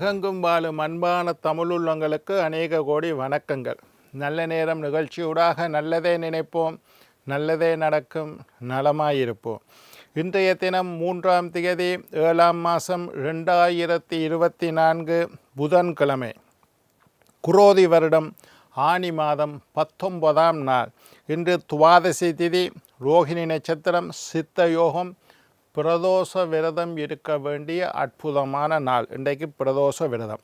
உலகெங்கும் வாழும் அன்பான தமிழுள்ளங்களுக்கு அநேக கோடி வணக்கங்கள். நல்ல நேரம் நிகழ்ச்சியூடாக நல்லதே நினைப்போம் நல்லதே நடக்கும் நலமாயிருப்போம். இன்றைய தினம் மூன்றாம் தேதி ஏழாம் மாதம் ரெண்டாயிரத்தி இருபத்தி நான்கு புதன்கிழமை. குரோதி வருடம் ஆனி மாதம் பத்தொன்பதாம் நாள். இன்று துவாதசி திதி ரோகிணி நட்சத்திரம் சித்த யோகம் பிரதோஷ விரதம் இருக்க வேண்டிய அற்புதமான நாள். இன்றைக்கு பிரதோஷ விரதம்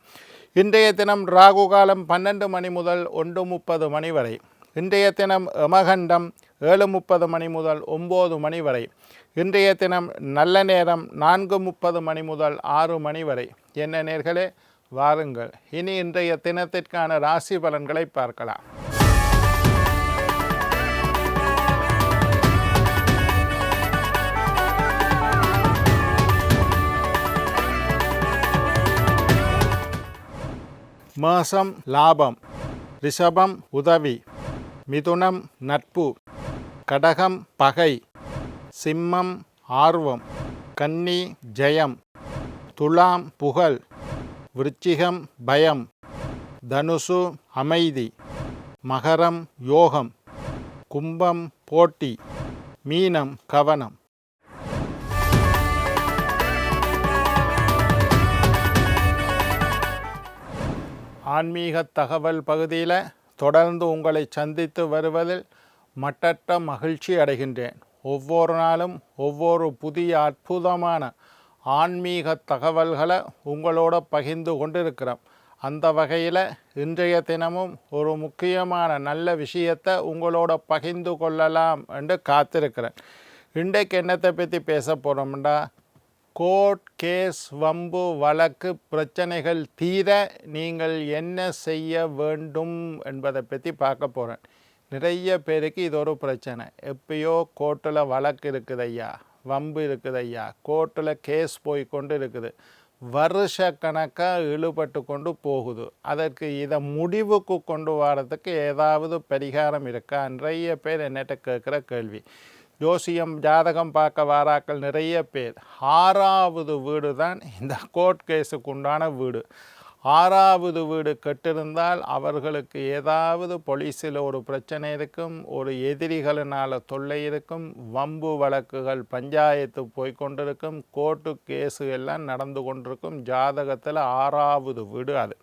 இன்றைய தினம் ராகு காலம் பன்னெண்டு மணி முதல் ஒன்று முப்பது மணி வரை. இன்றைய தினம் யமகண்டம் ஏழு முப்பது மணி முதல் ஒம்பது மணி வரை. இன்றைய தினம் நல்ல நேரம் நான்கு முப்பது மணி முதல் ஆறு மணி வரை. என்ன நேர்களே? வாருங்கள். இனி இன்றைய தினத்திற்கான ராசி பலன்களை பார்க்கலாம். மாசம் லாபம் ரிஷபம் உதவி மிதுனம் நட்பு கடகம் பகை சிம்மம் ஆர்வம் கன்னி ஜெயம் துலாம் புகழ் விருச்சிகம் பயம் தனுசு அமைதி மகரம் யோகம் கும்பம் போட்டி மீனம் கவனம். ஆன்மீக தகவல் பகுதியில் தொடர்ந்து உங்களை சந்தித்து வருவதில் மட்டற்ற மகிழ்ச்சி அடைகின்றேன். ஒவ்வொரு நாளும் ஒவ்வொரு புதிய அற்புதமான ஆன்மீக தகவல்களை உங்களோட பகிர்ந்து கொண்டிருக்கிறோம். அந்த வகையில் இன்றைய தினமும் ஒரு முக்கியமான நல்ல விஷயத்தை உங்களோட பகிர்ந்து கொள்ளலாம் என்று காத்திருக்கிறேன். இன்றைக்கு என்னத்தை பற்றி பேச போகிறோம்டா கோர்ட் கேஸ் வம்பு வழக்கு பிரச்சனைகள் தீர நீங்கள் என்ன செய்ய வேண்டும் என்பதை பற்றி பார்க்க போகிறேன் நிறைய பேருக்கு இது ஒரு பிரச்சனை. எப்பயோ கோர்ட்டில் வழக்கு இருக்குது ஐயா வம்பு இருக்குது ஐயா கோர்ட்டில் கேஸ் போய் கொண்டு இருக்குது. வருஷ கணக்காக இழுபட்டு கொண்டு போகுது. அதற்கு இதை முடிவுக்கு கொண்டு வரதுக்கு ஏதாவது பரிகாரம் இருக்கா? நிறைய பேர் என்னட்ட கேட்குற கேள்வி. ஜோசியம் ஜாதகம் பார்க்க வாராக்கள் நிறைய பேர். ஆறாவது வீடு தான் இந்த கோர்ட் கேஸுக்கு உண்டான வீடு. ஆறாவது வீடு கட்டிருந்தால் அவர்களுக்கு ஏதாவது போலீஸில் ஒரு பிரச்சனை இருக்கும் ஒரு எதிரிகளினால் தொல்லை இருக்கும் வம்பு வழக்குகள் பஞ்சாயத்து போய்கொண்டிருக்கும் கோர்ட்டு கேஸு எல்லாம் நடந்து கொண்டிருக்கும் ஜாதகத்தில் ஆறாவது வீடு அது.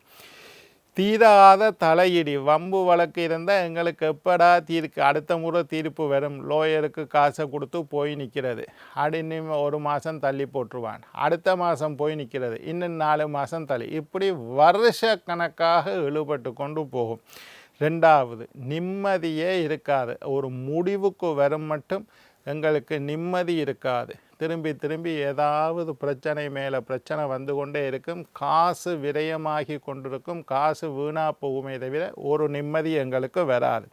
தீராத தலையிடி. வம்பு வழக்கு இருந்தால் எங்களுக்கு எப்படா தீர்க்கு? அடுத்த முறை தீர்ப்பு வரும். லோயருக்கு காசை கொடுத்து போய் நிற்கிறது அப்படின்னு ஒரு மாதம் தள்ளி போட்டுருவான். அடுத்த மாதம் போய் நிற்கிறது இன்னும் நாலு மாதம் தள்ளி. இப்படி வருஷ கணக்காக இழுபட்டு கொண்டு போகும். ரெண்டாவது நிம்மதியே இருக்காது. ஒரு முடிவுக்கு வரும் மட்டும் எங்களுக்கு நிம்மதி இருக்காது. திரும்பி திரும்பி ஏதாவது பிரச்சனை மேலே பிரச்சனை வந்து கொண்டே இருக்கும். காசு விரயமாகி கொண்டிருக்கும். காசு வீணாக போகுமே தவிர ஒரு நிம்மதி எங்களுக்கு வராது.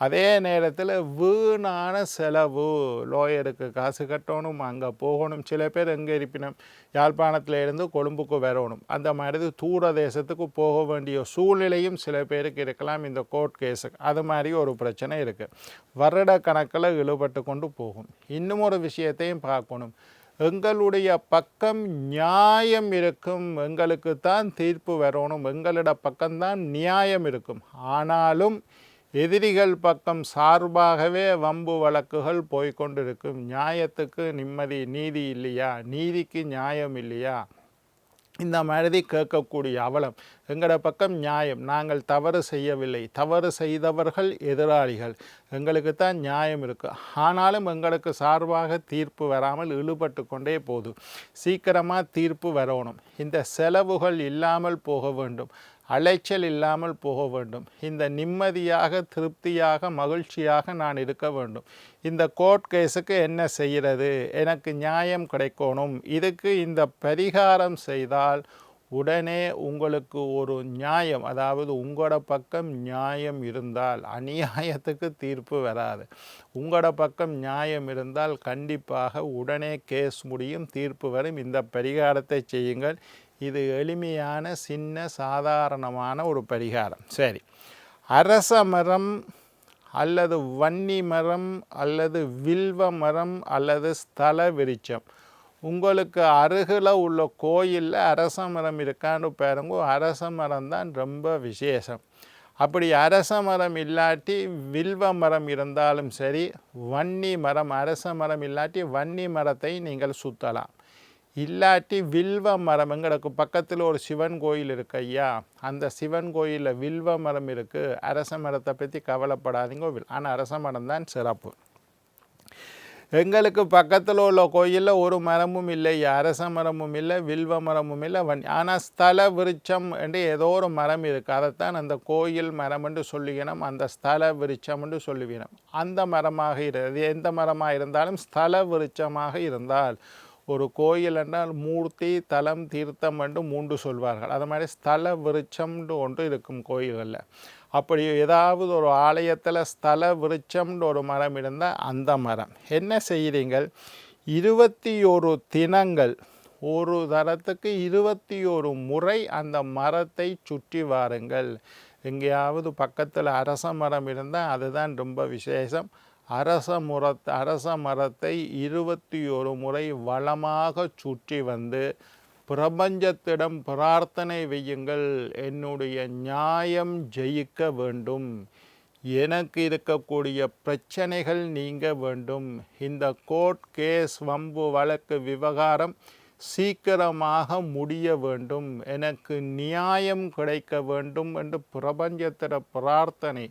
அதே நேரத்தில் வீணான செலவு. லோயருக்கு காசு கட்டணும் அங்கே போகணும் சில பேர் எங்கே இருப்பினும் யாழ்ப்பாணத்தில் இருந்து கொழும்புக்கு வரணும். அந்த மாதிரி தூர தேசத்துக்கு போக வேண்டிய சூழ்நிலையும் சில பேருக்கு இருக்கலாம் இந்த கோர்ட் கேஸுக்கு அது மாதிரி ஒரு பிரச்சனை இருக்குது வருட கணக்கில் இழுபட்டு கொண்டு போகும். இன்னும் ஒரு விஷயத்தையும் பார்க்கணும். எங்களுடைய பக்கம் நியாயம் இருக்கும். எங்களுக்கு தான் தீர்ப்பு வரணும். எங்களிட பக்கம்தான் நியாயம் இருக்கும். ஆனாலும் எதிரிகள் பக்கம் சார்பாகவே வம்பு வழக்குகள் போய்கொண்டிருக்கும். நியாயத்துக்கு நிம்மதி நீதி இல்லையா? நீதிக்கு நியாயம் இல்லையா? இந்த மாதிரி கேட்கக்கூடிய அவலம். எங்களோட பக்கம் நியாயம். நாங்கள் தவறு செய்யவில்லை. தவறு செய்தவர்கள் எதிராளிகள். எங்களுக்கு தான் நியாயம் இருக்குது ஆனாலும் எங்களுக்கு சார்பாக தீர்ப்பு வராமல் இழுபட்டு கொண்டே போதும். சீக்கிரமாக தீர்ப்பு வரணும். இந்த செலவுகள் இல்லாமல் போக வேண்டும். அலைச்சல் இல்லாமல் போக வேண்டும். இந்த நிம்மதியாக திருப்தியாக மகிழ்ச்சியாக நான் இருக்க வேண்டும். இந்த கோர்ட் கேஸுக்கு என்ன செய்கிறது? எனக்கு நியாயம் கிடைக்கணும். இதுக்கு இந்த பரிகாரம் செய்தால் உடனே உங்களுக்கு ஒரு நியாயம் அதாவது உங்களோட பக்கம் நியாயம் இருந்தால் அநியாயத்துக்கு தீர்ப்பு வராது. உங்களோட பக்கம் நியாயம் இருந்தால் கண்டிப்பாக உடனே கேஸ் முடியும் தீர்ப்பு வரும். இந்த பரிகாரத்தை செய்யுங்கள். இது எளிமையான சின்ன சாதாரணமான ஒரு பரிகாரம். சரி. அரச மரம் அல்லது வன்னி மரம் அல்லது வில்வ மரம் அல்லது ஸ்தல விருட்சம். உங்களுக்கு அருகில் உள்ள கோயிலில் அரச மரம் இருக்கான்னு பாருங்க அரச மரம் தான் ரொம்ப விசேஷம். அப்படி அரச மரம் இல்லாட்டி வில்வ மரம் இருந்தாலும் சரி வன்னி மரம் அரச மரம் இல்லாட்டி வன்னி மரத்தை நீங்கள் சுற்றலாம் இல்லாட்டி வில்வ மரம் எங்களுக்கு பக்கத்தில் ஒரு சிவன் கோயில் இருக்கு ஐயா. அந்த சிவன் கோயிலில் வில்வ மரம் இருக்குது அரச மரத்தை பற்றி கவலைப்படாதீங்க ஆனால் அரச மரம் தான் சிறப்பு. எங்களுக்கு பக்கத்தில் உள்ள கோயிலில் ஒரு மரமும் இல்லை அரச மரமும் இல்லை வில்வ மரமும் இல்லை வன். ஆனால் ஸ்தல விருட்சம் என்று ஏதோ ஒரு மரம் இருக்குது அதைத்தான் அந்த கோயில் மரம் என்று சொல்லுகிறோம். அந்த ஸ்தல விருட்சம் என்று சொல்லுவினோம் அந்த மரமாக இரு எந்த மரமாக இருந்தாலும் ஸ்தல விருட்சமாக இருந்தால் ஒரு கோயில் என்றால் மூர்த்தி தலம் தீர்த்தம் என்று மூன்று சொல்வார்கள். அது மாதிரி ஸ்தல விருட்சம்னு ஒன்று இருக்கும் கோயில்களில். அப்படி ஏதாவது ஒரு ஆலயத்தில் ஸ்தல விருட்சம்னு ஒரு மரம் இருந்தால் அந்த மரம். என்ன செய்கிறீங்கள் இருபத்தி ஒரு தினங்கள் ஒரு தரத்துக்கு இருபத்தி ஒரு முறை அந்த மரத்தை சுற்றி வாருங்கள். எங்கேயாவது பக்கத்தில் அரச மரம் இருந்தால் அதுதான் ரொம்ப விசேஷம். அரச முரத் அரச மரத்தை இருபத்தி ஒரு முறை வளமாக சுற்றி வந்து பிரபஞ்சத்திடம் பிரார்த்தனை வையுங்கள் என்னுடைய நியாயம் ஜெயிக்க வேண்டும். எனக்கு இருக்கக்கூடிய பிரச்சனைகள் நீங்க வேண்டும். இந்த கோர்ட் கேஸ் வம்பு வழக்கு விவகாரம் சீக்கிரமாக முடிய வேண்டும். எனக்கு நியாயம் கிடைக்க வேண்டும் என்று பிரபஞ்சத்திட பிரார்த்தனை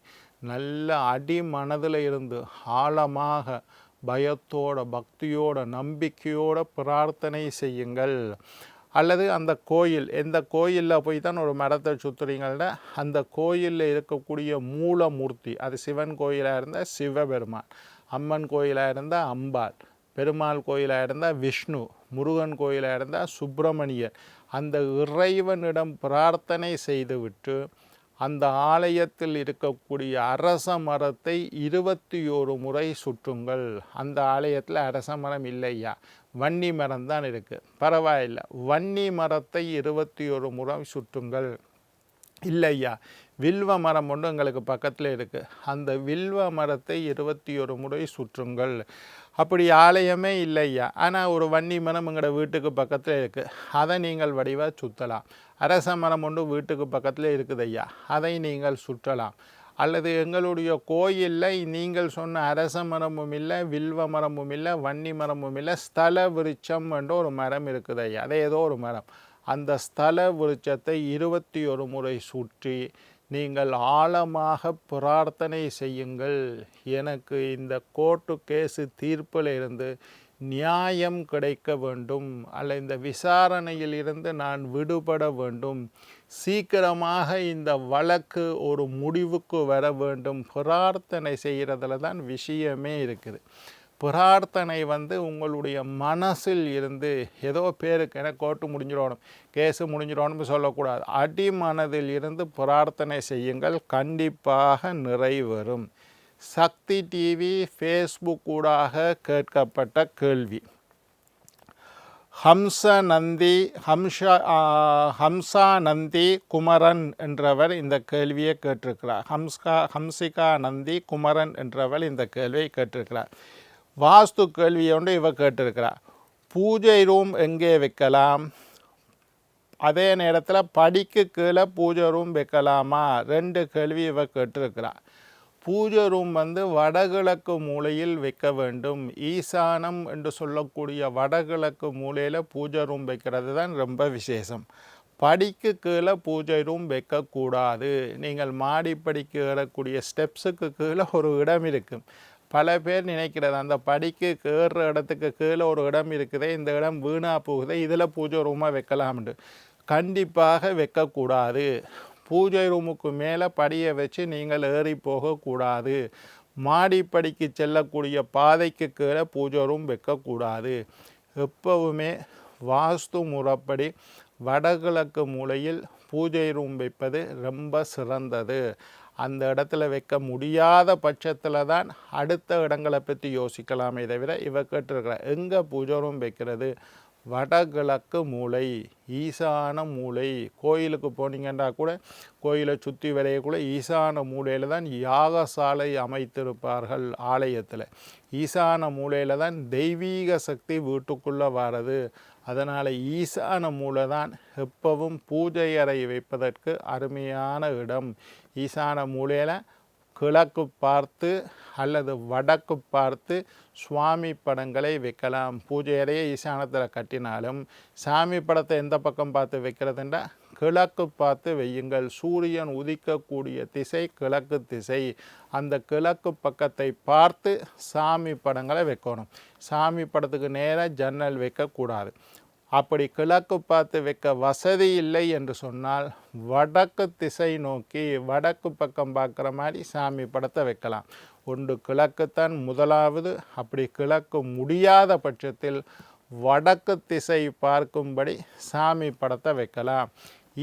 நல்ல அடி மனதில் இருந்து ஆழமாக பயத்தோட பக்தியோட நம்பிக்கையோட பிரார்த்தனை செய்யுங்கள். அல்லது அந்த கோயில் எந்த கோயிலில் போய் தான் ஒரு மரத்தை சுற்றுறீங்கன்னா அந்த கோயிலில் இருக்கக்கூடிய மூலமூர்த்தி அது சிவன் கோயிலாக இருந்தால் சிவபெருமான் அம்மன் கோயிலாக இருந்தால் அம்பாள் பெருமாள் கோயிலாக இருந்தால் விஷ்ணு முருகன் கோயிலாக இருந்தால் சுப்பிரமணியர் அந்த இறைவனிடம் பிரார்த்தனை செய்துவிட்டு அந்த ஆலயத்தில் இருக்கக்கூடிய அரச மரத்தை இருபத்தி ஒரு முறை சுற்றுங்கள். அந்த ஆலயத்தில் அரச மரம் இல்லையா? வன்னி மரம் தான் இருக்குது பரவாயில்லை. வன்னி மரத்தை இருபத்தி ஒரு முறை சுற்றுங்கள். இல்லையா? வில்வ மரம் ஒன்று எங்களுக்கு பக்கத்தில் இருக்குது அந்த வில்வ மரத்தை இருபத்தி ஒரு முறை சுற்றுங்கள். அப்படி ஆலயமே இல்லையா? ஆனால் ஒரு வன்னி மரம் எங்களோட வீட்டுக்கு பக்கத்தில் இருக்குது அதை நீங்கள் வடிவாக சுற்றலாம் அரச மரம் ஒன்று வீட்டுக்கு பக்கத்தில் இருக்குது ஐயா அதை நீங்கள் சுற்றலாம். அல்லது எங்களுடைய கோயிலில் நீங்கள் சொன்ன அரச மரமும் இல்லை வில்வ மரமும் இல்லை வன்னி மரமும் இல்லை ஸ்தல விருட்சம் என்ற ஒரு மரம் இருக்குது ஐயா அதே ஏதோ ஒரு மரம். அந்த ஸ்தல விருட்சத்தை இருபத்தி ஒரு முறை சுற்றி நீங்கள் ஆழமாக பிரார்த்தனை செய்யுங்கள். எனக்கு இந்த கோர்ட்டு கேஸு தீர்ப்பில் இருந்து நியாயம் கிடைக்க வேண்டும். அல்ல இந்த விசாரணையில் இருந்து நான் விடுபட வேண்டும். சீக்கிரமாக இந்த வழக்கு ஒரு முடிவுக்கு வர வேண்டும். பிரார்த்தனை செய்கிறதுல தான் விஷயமே இருக்குது. பிரார்த்தனை வந்து உங்களுடைய மனசில் இருந்து ஏதோ பேருக்கு என கோட்டு முடிஞ்சிடணும் கேஸு முடிஞ்சிடணும்னு சொல்லக்கூடாது. அடிமனதில் இருந்து பிரார்த்தனை செய்யுங்கள். கண்டிப்பாக நிறைவரும் சக்தி டிவி ஃபேஸ்புக் ஊடாக கேட்கப்பட்ட கேள்வி. ஹம்ச நந்தி ஹம்ச ஹம்சா நந்தி குமரன் என்றவர் இந்த கேள்வியை கேட்டிருக்கிறார். ஹம்ஸ்கா ஹம்சிகா நந்தி குமரன் என்றவர் இந்த கேள்வியை கேட்டிருக்கிறார். வாஸ்து கேள்வியை ஒன்று இவ கேட்டிருக்கிறார். பூஜை ரூம் எங்கே வைக்கலாம்? அதே நேரத்தில் படிக்கு கீழே பூஜை ரூம் வைக்கலாமா? ரெண்டு கேள்வி இவ கேட்டிருக்கிறார். பூஜை ரூம் வந்து வடகிழக்கு மூலையில் வைக்க வேண்டும். ஈசானம் என்று சொல்லக்கூடிய வடகிழக்கு மூலையில் பூஜை ரூம் வைக்கிறது தான் ரொம்ப விசேஷம். படிக்கு கீழே பூஜை ரூம் வைக்கக்கூடாது. நீங்கள் மாடிப்படிக்கு ஏறக்கூடிய ஸ்டெப்ஸுக்கு கீழே ஒரு இடம் இருக்கும். பல பேர் நினைக்கிறது அந்த படிக்கு ஏறுற இடத்துக்கு கீழே ஒரு இடம் இருக்குதே இந்த இடம் வீணாக போகுதே இதில் பூஜை ரூமாக வைக்கலாம்னு. கண்டிப்பாக வைக்கக்கூடாது. பூஜை ரூமுக்கு மேலே படியை வச்சு நீங்கள் ஏறி போகக்கூடாது. மாடிப்படிக்கு செல்லக்கூடிய பாதைக்கு கீழே பூஜை ரூம் வைக்கக்கூடாது. எப்பவுமே வாஸ்து முறைப்படி வடகிழக்கு மூலையில் பூஜை ரூம் வைப்பது ரொம்ப சிறந்தது. அந்த இடத்துல வைக்க முடியாத பட்சத்தில் தான் அடுத்த இடங்களை பற்றி யோசிக்கலாமே தவிர இவ கேட்டிருக்கிற எங்கே பூஜை ரூம் வைக்கிறது? வடகிழக்கு மூலை ஈசான மூலை. கோயிலுக்கு போனீங்கன்னா கூட கோயிலை சுற்றி விளையக்கூட ஈசான மூலையில் தான் யாகசாலை அமைத்திருப்பார்கள் ஆலயத்தில். ஈசான மூலையில் தான் தெய்வீக சக்தி வீட்டுக்குள்ளே வர்றது. அதனால் ஈசான மூலை தான் எப்பவும் பூஜை அறை வைப்பதற்கு அருமையான இடம். ஈசான மூலையில் கிழக்கு பார்த்து அல்லது வடக்கு பார்த்து சுவாமி படங்களை வைக்கலாம். பூஜை அறையை ஈசானத்தில் கட்டினாலும் சாமி படத்தை எந்த பக்கம் பார்த்து வைக்கிறதுண்டா? கிழக்கு பார்த்து வையுங்கள். சூரியன் உதிக்கக்கூடிய திசை கிழக்கு திசை. அந்த கிழக்கு பக்கத்தை பார்த்து சாமி படங்களை வைக்கணும். சாமி படத்துக்கு நேராக ஜன்னல் வைக்கக்கூடாது. அப்படி கிழக்கு பார்த்து வைக்க வசதி இல்லை என்று சொன்னால் வடக்கு திசை நோக்கி வடக்கு பக்கம் பார்க்குற மாதிரி சாமி படத்தை வைக்கலாம். ஒன்று கிழக்குத்தான் முதலாவது அப்படி கிழக்கு முடியாத பட்சத்தில் வடக்கு திசை பார்க்கும்படி சாமி படத்தை வைக்கலாம்.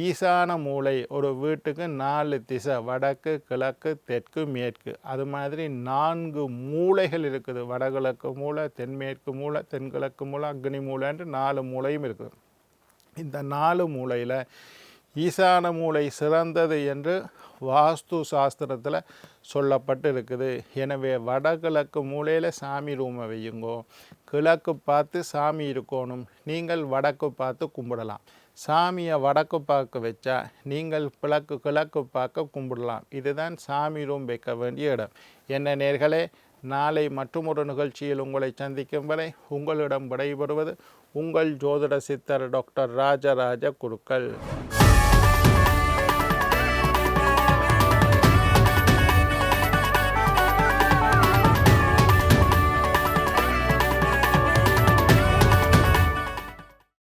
ஈசான மூலை ஒரு வீட்டுக்கு நாலு திசை வடக்கு கிழக்கு தெற்கு மேற்கு. அது மாதிரி நான்கு மூலைகள் இருக்குது. வடகிழக்கு மூலை தென்மேற்கு மூலை தென்கிழக்கு மூலை அக்னி மூளைன்ட்டு நாலு மூலையும் இருக்குது. இந்த நாலு மூலையில் ஈசான மூலை சிறந்தது என்று வாஸ்து சாஸ்திரத்தில் சொல்லப்பட்டு இருக்குது. எனவே வடகிழக்கு மூலையில் சாமி ரூமை வையுங்கோ கிழக்கு பார்த்து சாமி இருக்கணும் நீங்கள் வடக்கு பார்த்து கும்பிடலாம். சாமியை வடக்கு பார்க்க வச்சா நீங்கள் கிழக்கு கிழக்கு பார்க்க கும்பிடலாம். இதுதான் சாமி ரூம் வைக்க வேண்டிய இடம். என்ன நேர்களே நாளை மற்றொரு நிகழ்ச்சியில் உங்களை சந்திக்கும் வரை உங்களிடம் விடைபெறுவது உங்கள் ஜோதிட சித்தர் டாக்டர் ராஜராஜ குருக்கள்.